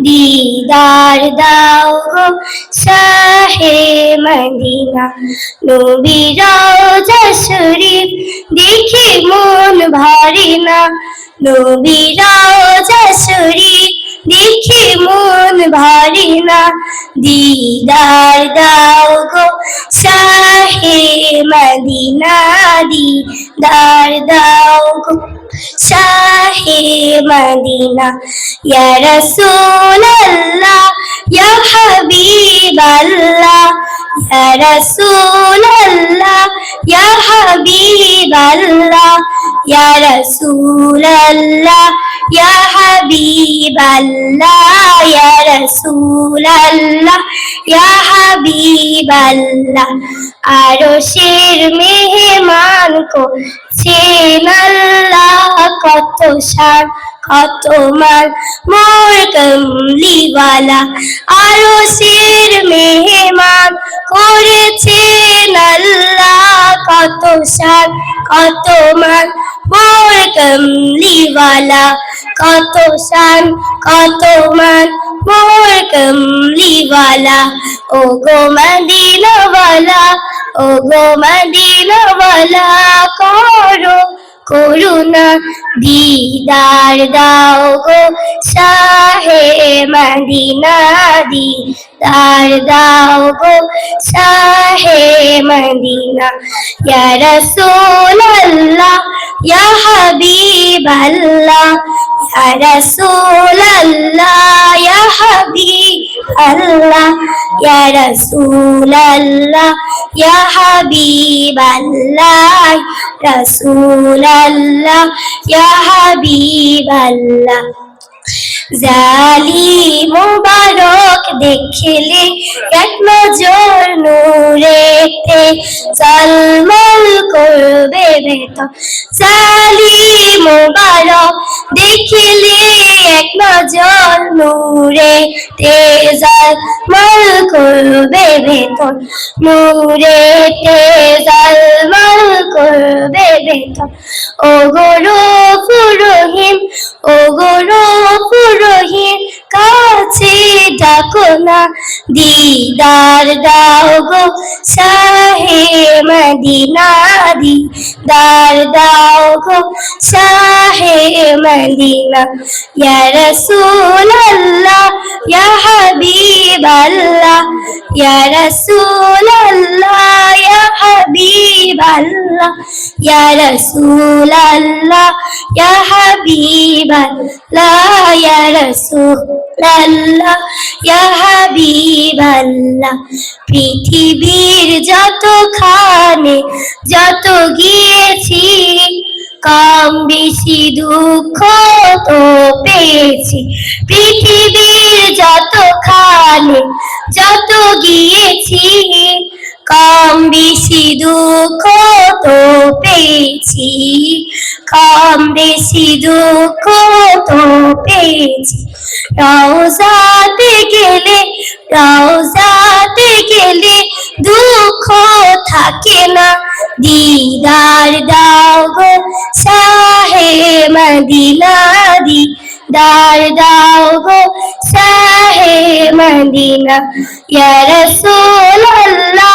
দিদার দাও গো শাহে মদিনা নবীরাজা শরীফ দেখে মন ভরে না। নবীরাজা শরীফ দেখে মন ভরে না। দিদার দাও গো শাহে মদিনারি দার দাও গো। শাহে মদিনা, ইয়া রাসূলুল্লাহ, ইয়া হাবিবাল্লাহ। ইয়া রাসূলুল্লাহ, ইয়া হাবিবাল্লাহ ইয়া রাসূলুল্লাহ ইয়া হাবিবাল্লাহ ইয়া রাসূলুল্লাহ ইয়া হাবিবাল্লাহ আরশের মেহমান কো আল্লাহ, কত শান কত মান মোর কমলিওয়ালা। আরশের মেহমান করেছেন আল্লাহ, কত শান কত মান কমলিওয়ালা কত শান কত মান মোর কমলিওয়ালা ও গো মদিনাওয়ালা ও গো মদিনাওয়ালা করো করুণা দিদার দাও গো শাহে মদিনা দিদার দাও গো শাহে মদিনা ইয়া রাসূলুল্লাহ ইয়া হাবিবাল্লাহ ইয়া রাসূলুল্লাহ ইয়া হাবিবাল্লাহ ইয়া রাসূলুল্লাহ ইয়া হাবিবাল্লাহ রাসূলুল্লাহ ইয়া হাবিবাল্লাহ। জালি মুবারক দেখলে এক নজর নূরেতে জলমল করবে ভেতর জালি মুবারক দেখলে এক নজর নূরে তে জলমল করবে ভেতর নূরে তে জলমল ভেতর ও গরু পুরোহিম ও গরু পুরোহিম, কাছে ডাকো না। দিদার দাও গো শাহে মদিনা দিদার দাও গো শাহে মদিনা। ইয়া রাসূলুল্লাহ, ইয়া হাবিবাল্লাহ। ইয়া রাসূলুল্লাহ, ইয়া হাবিবাল্লাহ ইয়া রাসূলুল্লাহ ইয়া হাবিবাল্লাহ ইয়া রাসূলুল্লাহ ইয়া হাবিবাল্লাহ পৃথিবীর যতখানে যত গিয়েছি, কম বেশি দুঃখ তো পেয়েছি। পৃথিবীর যতখানে যত গিয়েছি কম বেশি দুঃখ তো পেয়েছি। কম বেশি দুঃখ তো পেয়েছি। রওজাতে গেলে রওজাতে গেলে দুঃখ থাকে না। দিদার দাও গো শাহে মদিনা দিদার দাও গো শাহে মদিনা। ইয়া রাসূলুল্লাহ